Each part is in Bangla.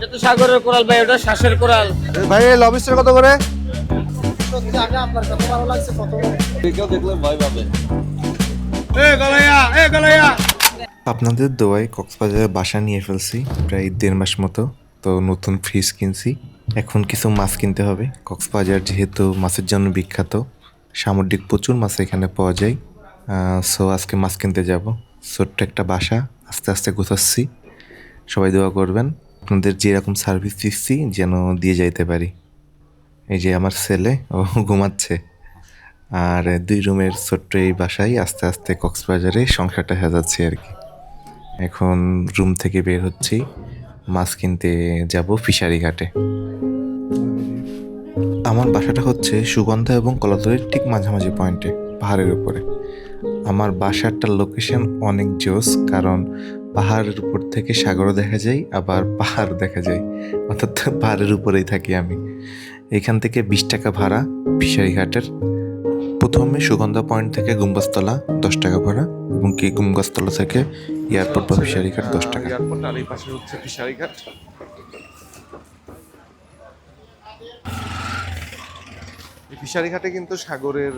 এটা তো সাগরের কোরাল ভাই ওটা শ্বাসের কোরাল ভাই এই লবিস্টার কত করে? আপনাদের দোয়ায় কক্সবাজারে বাসা নিয়ে ফেলছি প্রায় দেড় মাস মতো। তো নতুন ফ্রিজ কিনছি। এখন কিছু মাছ কিনতে হবে। কক্সবাজার যেহেতু মাছের জন্য বিখ্যাত সামুদ্রিক প্রচুর মাছ এখানে পাওয়া যায়। সো আজকে মাছ কিনতে যাব। ছোট্ট একটা বাসা আস্তে আস্তে গোছাচ্ছি। সবাই দোয়া করবেন। আপনাদের যেরকম সার্ভিস দিচ্ছি, যেন দিয়ে যাইতে পারি। এই যে আমার ছেলে, ও ঘুমাচ্ছে। আর দুই রুমের ছোট্ট এই বাসায় আস্তে আস্তে কক্সবাজারে সংসারটা সাজাচ্ছি আর কি। এখন রুম থেকে বের হচ্ছি, মাছ কিনতে যাব ফিশারি ঘাটে। আমার বাসাটা হচ্ছে সুগন্ধা এবং কলাতলির ঠিক মাঝামাঝি পয়েন্টে, পাহাড়ের উপরে। আমার বাসারটার লোকেশন অনেক জোস, কারণ পাহাড়ের উপর থেকে সাগরও দেখা যায়, আবার পাহাড় দেখা যায়। অর্থাৎ পাহাড়ের উপরেই থাকি আমি। এখান থেকে বিশ টাকা ভাড়া ফিশারিঘাটের। প্রথমে সুগন্ধা পয়েন্ট থেকে গুম্বাজতলা দশ টাকা ভাড়া এবং কি গুম্বাজতলা থেকে এয়ারপোর্ট বা ফিশারি ঘাট দশ টাকা। আর এই পাশে হচ্ছে ফিশারি ঘাট এই ফিশারি ঘাটে কিন্তু সাগরের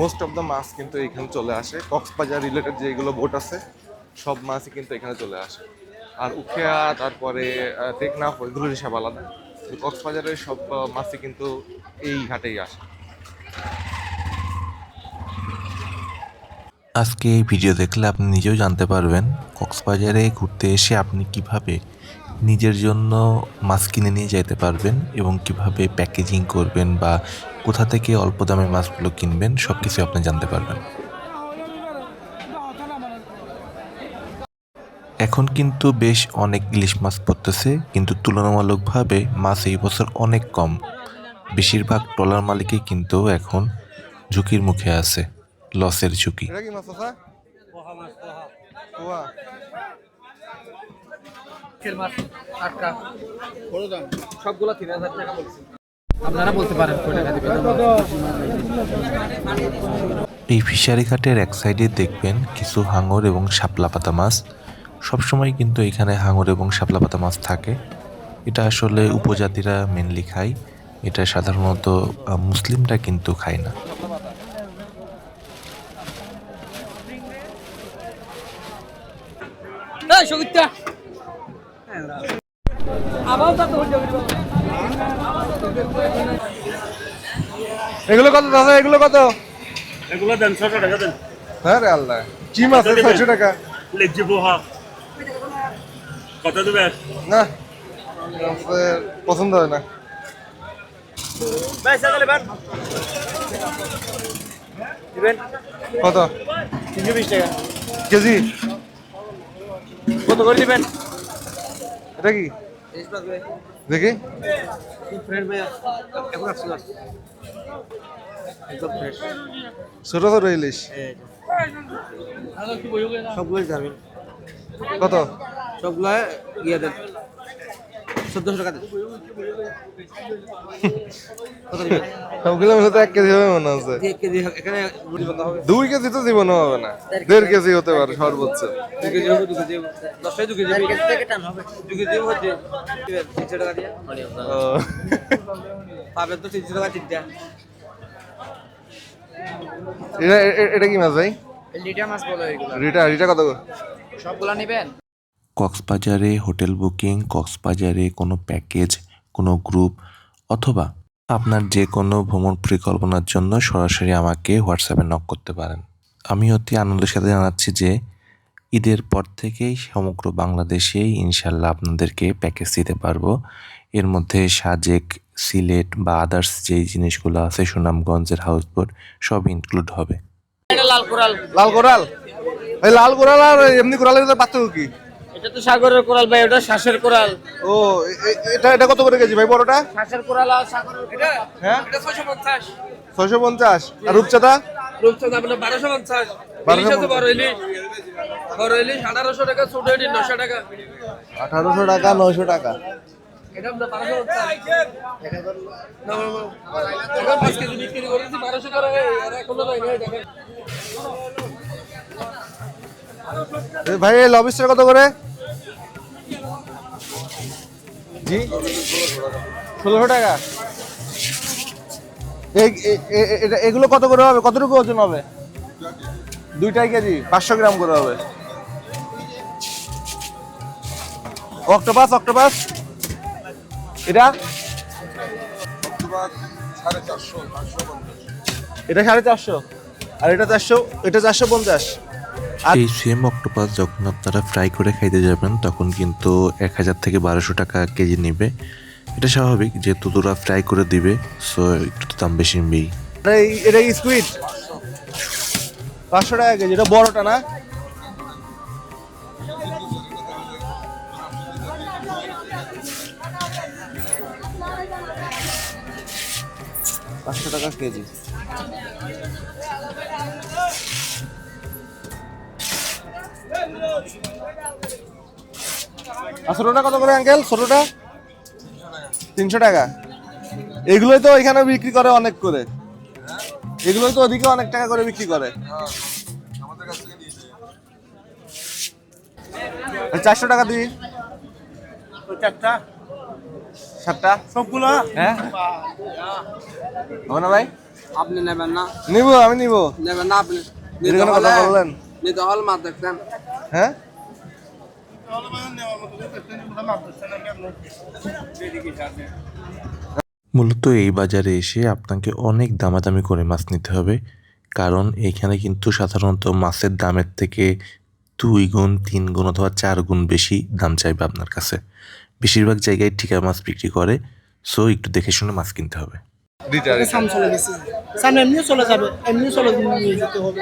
মোস্ট অফ দ্য মাছ কিন্তু এখানে চলে আসে। কক্সবাজার রিলেটেড যেগুলো বোট আছে সব মাছই কিন্তু এখানে চলে আসে। আর উখিয়া, তারপরে টেকনাফ ওইগুলোর হিসাব আলাদা। কক্সবাজারের সব মাছই কিন্তু এই ঘাটেই আসে। আজকে এই ভিডিও দেখলে আপনি নিজেও জানতে পারবেন, কক্সবাজারে ঘুরতে এসে আপনি কীভাবে নিজের জন্য মাছ কিনে নিয়ে যেতে পারবেন এবং কীভাবে প্যাকেজিং করবেন বা কোথা থেকে অল্প দামে মাছগুলো কিনবেন সব কিছু আপনি জানতে পারবেন। এখন কিন্তু বেশ অনেক ইলিশ মাছ পড়তেছে কিন্তু তুলনামূলকভাবে মাছ এই বছর অনেক কম। বেশিরভাগ ট্রলার মালিকই কিন্তু এখন ঝুঁকির মুখে আছে লসের ঝুঁকি। সবগুলো তিন হাজার টাকা বলছি। আপনারা বলতে পারেন এই ফিশারি ঘাটের এক সাইডে দেখবেন কিছু হাঙর এবং শাপলা পাতা মাছ। সবসময় কিন্তু এখানে হাঙর এবং শাপলা পাতা মাছ থাকে। এটা আসলে উপজাতিরা মেনলি খায়। এটা সাধারণত মুসলিমরা কিন্তু খায় না। এগুলো কত দাদা? এগুলো কত? এগুলো দেন ছশো টাকা দেন। হ্যাঁ রে আল্লাহ। কি মাছ? ছয়শো টাকা। লেগজি পোহা। কত দেবে? না পছন্দ হয় না। কত? তিনশো বিশ টাকা। কেজি? কত করে দিবেন? এটা কি? দেখি ছোট ছোট ইলিশ? যাবেন কত? সবগুলো ইয়ে দেন চোদ্দশো টাকা দেন সবগুলো মিলে তো এক কেজি হবে মনে হচ্ছে। এখানে দুই কেজি তো জীবনে হবে না। দেড় কেজি হতে পারে সর্বোচ্চ। দু কেজি হবে দু কেজি হবে। দু কেজি কেজি থেকে টান হবে। দু কেজি হচ্ছে তিনশো টাকা দিয়ে। পাবেন তো তিনশো টাকা তিনটা। এটা এটা কি মাছ ভাই? লিটার মাছ বলো রিটা রিটা কত? নেবেন? কক্সবাজারে হোটেল বুকিং কক্সবাজারে কোনো প্যাকেজ কোনো গ্রুপ অথবা আপনার যে কোনো ভ্রমণ পরিকল্পনার জন্য সরাসরি আমাকে হোয়াটসঅ্যাপে নক করতে পারেন। আমি অতি আনন্দের সাথে জানাচ্ছি যে ঈদের পর থেকেই সমগ্র বাংলাদেশেই ইনশাল্লাহ আপনাদেরকে প্যাকেজ দিতে পারব। এর মধ্যে সাজেক সিলেট বা আদার্স যেই জিনিসগুলো আছে সুনামগঞ্জের হাউসবোট সব ইনক্লুড হবে। লাল কোরাল। লাল কোরাল? এই লাল কোরাল আর এমনি কোরালের পার্থক্য কি? এটা তো সাগরের কোরাল ভাই ওটা শ্বাসের কোরাল। ও এটা এটা কত করে কেজি ভাই বড়টা? শ্বাসের কোরাল আর সাগরের এটা হ্যাঁ? এটা ছয়শো পঞ্চাশ। ছয়শো পঞ্চাশ। আর রূপচাঁদা? রূপচাঁদ আপনার বারোশো পঞ্চাশ। বারোশো ইলিশ আছে বড় ইলিশ। বড় ইলিশ আঠারোশো টাকা ছোট ইলিশ টাকা। আঠারোশো টাকা নয়শো টাকা। এটা আপনার বারোশো পঞ্চাশ। না, না, না। পাঁচ কেজি বিক্রি করেছি বারোশো করে আর এখনও নাই নাই দেখেন। ভাই লবিস্টার কত করে? জি। ষোলোশো টাকা। এগুলো কত করে হবে? কতটুকু ওজন হবে? দুইটাই কেজি, পাঁচশো গ্রাম করে হবে। Octopus octopus. এটা? এটা সাড়ে চারশো। আর এটা চারশো এটা চারশো পঞ্চাশ। এই সেম অক্টোপাস যখন আপনারা ফ্রাই করে খাইতে যাবেন তখন কিন্তু এক হাজার থেকে বারোশো টাকা কেজি নেবে। এটা স্বাভাবিক যেহেতু তোরা ফ্রাই করে দিবে সো একটু তো দাম বেশি নেবেই। এটা স্কুইড পাঁচশো টাকা কেজি এটা বড়টা না? পাঁচশো টাকা কেজি। আর ছোটোটা কত করে আঙ্কেল ছোটোটা? তিনশো টাকা। এগুলোই তো এখানে বিক্রি করে অনেক করে। এগুলোই তো ওদিকে অনেক টাকা করে বিক্রি করে। চারশো টাকা দিই চারটা। সাতটা? সবগুলো? হ্যাঁ। হবে না ভাই? আপনি নেবেন না। নিবো আমি নিবো। নেবেন না আপনি। কথা বললেন। নিতে হল মাছ দেখতেন হ্যাঁ? মূলত এই বাজারে এসে আপনাকে অনেক দামাদামি করে মাছ নিতে হবে কারণ এখানে কিন্তু সাধারণত মাছের দামের থেকে দুই গুণ তিন গুণ অথবা চার গুণ বেশি দাম চাইবে আপনার কাছে। বেশিরভাগ জায়গায় ঠিকা মাছ বিক্রি করে সো একটু দেখে শুনে মাছ কিনতে হবে। চলে গেছে। চলে যাবে এমনিও চলে নিয়ে যেতে হবে।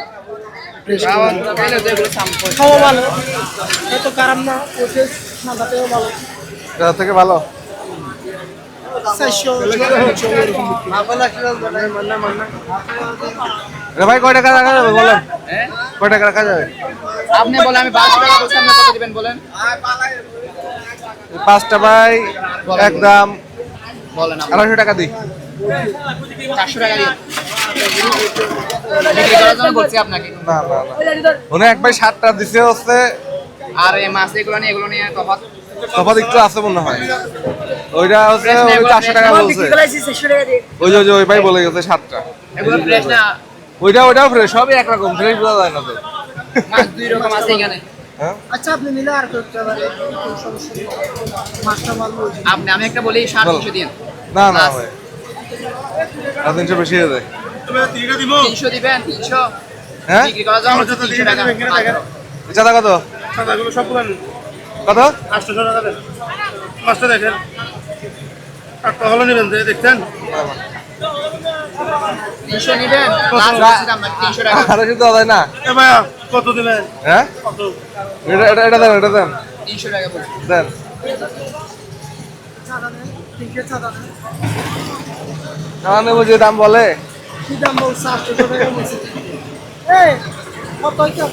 খাওয়া ভালো। এত খারাপ না ওঠে মাথাতেও ভালো। এটা থেকে ভালো? ভাই কয় টাকা রাখা যাবে বলেন? কয় টাকা রাখা যাবে? আপনি বলেন আমি বারোশো টাকা বলছি আপনি কত দিবেন বলেন? পাঁচটা ভাই একদম বলেন। আড়াইশো টাকা দিই। চারশো টাকা দিয়ে। বিক্রি করার জন্য বলছি আপনাকে। না না না। উনি এক ভাই সাতটা দিছে হচ্ছে। আর এই মাছ এগুলো নিয়ে এগুলো নিয়ে তফাৎ। তফাৎ একটু আছে মনে হয়। ওইটা হচ্ছে ওই চারশো টাকা বলছে। ওই যে ওই ভাই বলে গেছে সাতটা। এগুলো ফ্রেশ না? ওইটা ওইটাও ফ্রেশ সবই একরকম ফ্রেশ বোঝা যায় না তো। মাছ দুই রকম আছে এখানে। হ্যাঁ? আচ্ছা আপনি আর করতে হয়েছে। আপনি আমি একটা বলি তিনশো দিন। না না ভাই। আর তিনশো বেশি হয়ে যায়। তিনশো দিবেন তিনশো। হ্যাঁ। চাঁদা কত? কত? আটশো টাকা। দেন মাছটা দেখেন। আটটা হলো নেবেন কত? দিলেন? হ্যাঁ? এটা এটা এটা দেন এটা দেন। তিনশো টাকা দেন। চাঁদা নেই তিনটে চাঁদা নেই আমার নেব যে দাম বলে। কি দাম বলছে? আটশো টাকা বলছে এই কত দিলো?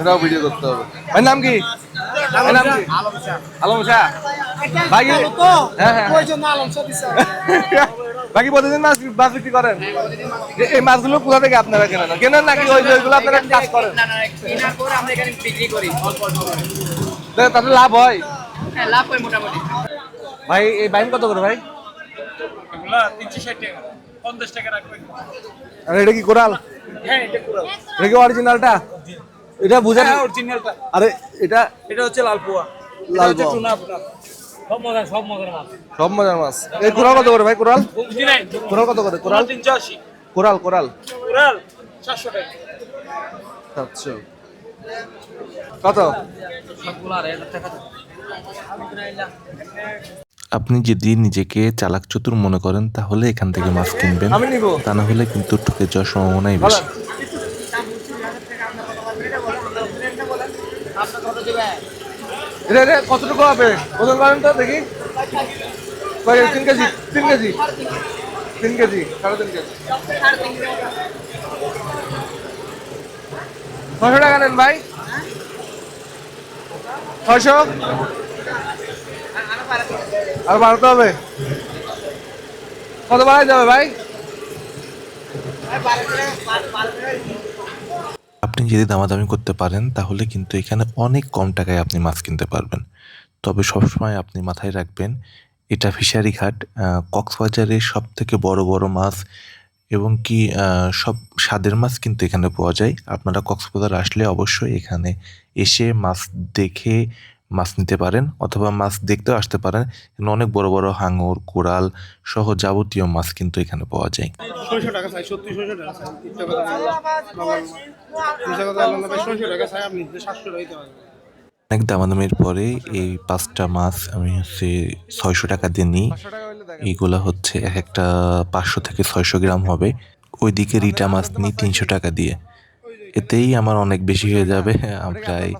এটাও ভিডিও করতে হবে। ভাই নাম কি? ভাই নাম কি? আলম শাহ। ভাই, হ্যাঁ, হ্যাঁ। বাকি প্রতিদিন মাছ মাছ বিক্রি করেন? এই মাছগুলো কোথা থেকে আপনারা কেনেন? কেনেন নাকি ওই ওইগুলো আপনারা কাজ করেন? না না। তাতে লাভ হয়? হ্যাঁ লাভ হয় মোটামুটি। ভাই এই বাইন কত করে ভাই? আর এটা কি কোরাল? হ্যাঁ এটা পুরো এটা কি অরিজিনালটা? এটা বুঝেন অরিজিনালটা আরে এটা এটা হচ্ছে লাল পোয়া। লাল হচ্ছে পোয়া। টুনা আপনার সব মজা সব মজার মাছ। সব মজার মাছ। এই কোরাল কত করে ভাই কোরাল? বুঝছি কোরাল কত করে কোরাল? তিনশো আশি। Coral coral. উড়াল চারশো টাকা। সাতশো। কত? আপনি যদি নিজেকে চালাক চতুর মনে করেন তাহলে এখান থেকে মাছ কিনবেন। তা না হলে কিন্তু ঠকে যাওয়ার সম্ভাবনাই বেশি। কতটুকু হবে? ওজন করেন তো দেখি। তিন কেজি তিন কেজি। তিন কেজি সাড়ে তিন কেজি। ছশো টাকা নেন ভাই। ছয়শো। আর বাড়াতে হবে? কত বাড়াই যাবে ভাই? আপনি যদি দামাদামি করতে পারেন, তাহলে কিন্তু এখানে অনেক কম টাকায় আপনি মাছ কিনতে পারবেন। তবে সবসময় আপনি মাথায় রাখবেন, এটা ফিশারি ঘাট কক্সবাজারের সব থেকে বড় বড় মাছ এবং কি সব স্বাদের মাছ কিন্তু এখানে পাওয়া যায়। আপনারা কক্সবাজার আসলে অবশ্যই এখানে এসে মাছ দেখে মাছ নিতে পারেন অথবা মাছ দেখতেও আসতে পারেন। এখানে অনেক বড় বড় হাঙর কোরাল সহ যাবতীয় মাছ কিন্তু এখানে পাওয়া যায়। অনেক দামাদামির পরে এই পাঁচটা মাছ আমি হচ্ছে ছয়শো টাকা দিয়ে নিই। এইগুলা হচ্ছে এক একটা পাঁচশো থেকে ছয়শো গ্রাম হবে। ওইদিকে রিটা মাছ নিই তিনশো টাকা দিয়ে। এতেই আমার অনেক বেশি হয়ে যাবে। প্রায়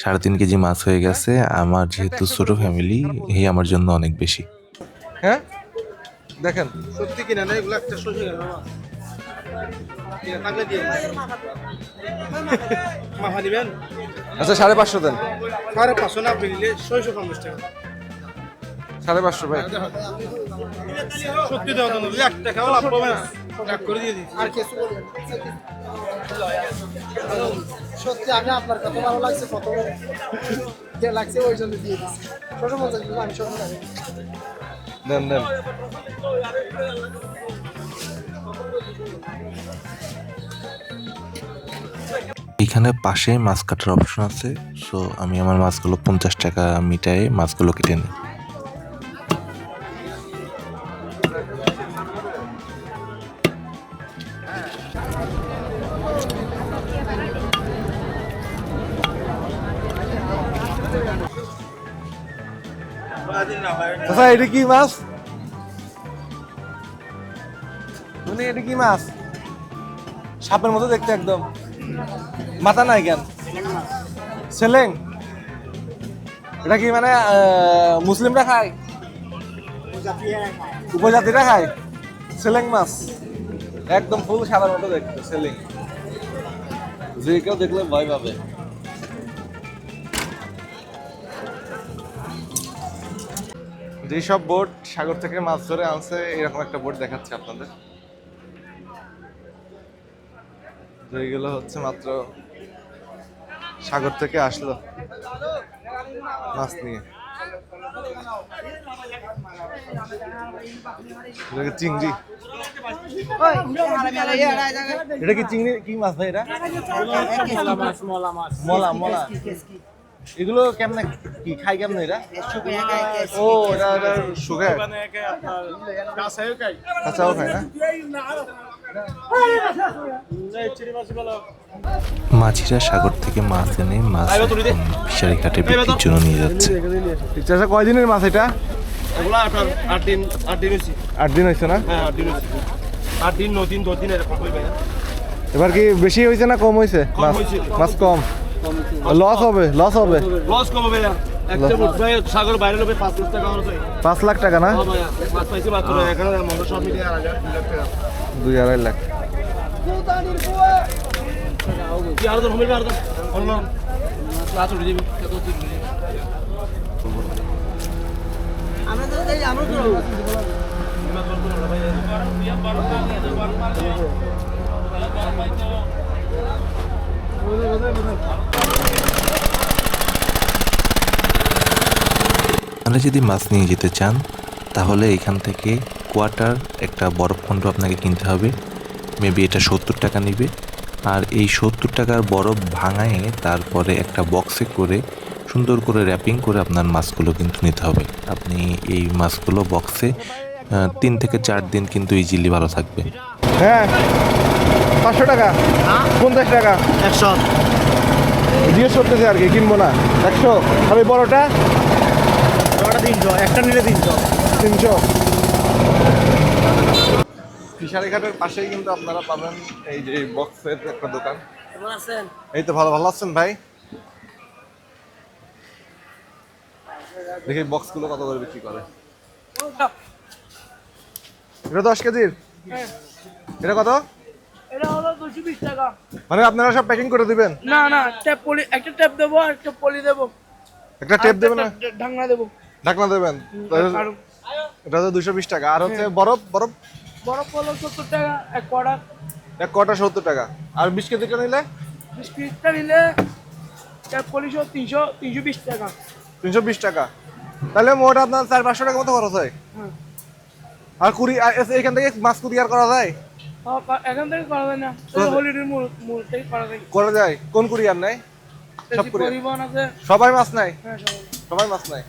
সাড়ে তিন কেজি মাছ হয়ে গেছে। আমার যেহেতু ছোট ফ্যামিলি এই আমার জন্য অনেক বেশি। হ্যাঁ? দেখেন সত্যি কিনা না এগুলো একটা নিবেন আচ্ছা সাড়ে পাঁচশো দেন। সাড়ে পাঁচশো না আপনি নিলে ছয়শো পঞ্চাশ টাকা। সাড়ে পাঁচশো ভাই। সত্যি দেওয়া লাভ পাবে না। করে দিয়ে দিচ্ছি। আর কিছু সত্যি আমি আপনার কত ভালো লাগছে কত যে লাগছে ওই জন্য দিয়ে দিচ্ছি ছোটো পঞ্চাশ কিন্তু আমি দেন দেন এখানে পাশে মাছ কাটার অপশন আছে সো আমি আমার মাছগুলো পঞ্চাশ টাকা মিটায়ে মাছগুলো কেটে নিই। এটা কি মাছ? মানে এটা কি মাছ? সাপের মতো দেখতে একদম। মাথা নাই কেন? সেলেং? এটা কি মানে মুসলিমরা খায়? উপজাতিরা খায়? সেলেং মাছ। একদম ফুল সাদার মতো দেখতে, সেলিং। যে কেউ দেখলে ভয় পাবে। যেসব বোট সাগর থেকে মাছ ধরে আনছে এরকম একটা বোট দেখাচ্ছে আপনাদের। যেগুলো হচ্ছে মাত্র সাগর থেকে আসলো মাছ নিয়ে। চিংড়ি? এটা কি চিংড়ি? কি মাছ ভাই এটা? মলা মলা। এগুলো কেমনে কি খাই কেমনে এটা ও এটা এটা শুকায় কাঁচাও খায় না? মাঝিরা সাগর থেকে মাছ এনে মাছ ফিশারি ঘাটে বিক্রির জন্য নিয়ে যাচ্ছে। কয়দিনের মাছ এটা? আট দিন আট দিন হয়েছি। আট দিন হয়েছে না? হ্যাঁ আট দিন হয়েছি। আট দিন ন দিন এরকম এবার কি বেশি হয়েছে না কম হয়েছে? মাছ হয়েছে। মাছ কম? লস হবে লস হবে। লস কম হবে একটা বুট ভাই সাগর বাইরে লোকে পাঁচ লাখ টাকা পাঁচ লাখ টাকা না? হ্যাঁ ভাইয়া, মাছ পাইছি মাত্র এখানে সব মিলিয়ে আর দুই লাখ টাকা। দুই আড়াই লাখ। আমরা আপনারা যদি মাছ নিয়ে যেতে চান, তাহলে এখান থেকে কোয়াটার একটা বরফ খণ্ড আপনাকে কিনতে হবে। মেবি এটা সত্তর টাকা নেবে। আর এই সত্তর টাকার বরফ ভাঙায় তারপরে একটা বক্সে করে, সুন্দর করে র্যাপিং করে আপনার মাছগুলো কিন্তু নিতে হবে। আপনি এই মাছগুলো বক্সে তিন থেকে চার দিন কিন্তু ইজিলি ভালো থাকবে। হ্যাঁ। পাঁচশো টাকা? পঞ্চাশ টাকা? একশো। জিজ্ঞেস করতেছে আর কি কিনবো না। একশো। আর ওই বড়টা? ওটা তিনশো একটা নিলে তিনশো। তিনশো। ফিশারি ঘাটের পাশেই কিন্তু আপনারা পাবেন এই যে বক্সের একটা দোকান। এই তো ভালো ভালো আছেন ভাই? দেখি বক্সগুলো কত করে বিক্রি করে। এটা দশ কেজির? এটা কত? এটা হলো দুশো বিশ টাকা। মানে আপনারা সব প্যাকিং করে দিবেন? না না ট্যাপ পলি একটা ট্যাপ দেবো আর একটা পলি দেবো। একটা টেপ দেবেন না? ঢাকনা দেবো। ঢাকনা দেবেন? এটা দুশো বিশ টাকা। আর হচ্ছে বরফ বরফ? বরফ হলো সত্তর টাকা এক কড়া। এক কটা সত্তর টাকা। আর বিশ কেজিটা নিলে? বিস্কিটটা নিলে ট্যাপ পলি সহ তিনশো তিনশো বিশ টাকা। তিনশো বিশ টাকা। তাহলে মোট আপনার চার পাঁচশো টাকা মতো খরচ হয়। হ্যাঁ। আর কুড়ি আর এখান থেকে মাছ কুরিয়ার করা যায়? হ্যাঁ, এখান থেকে করা যায় না। হলিডের মূল মূল থেকে করা যায়। করা যায়? কোন কুরিয়ার নাই? সব এসি কুরিয়ার। পরিবহন আছে। সবাই মাছ নাই? হ্যাঁ সবাই। সবাই মাছ নাই?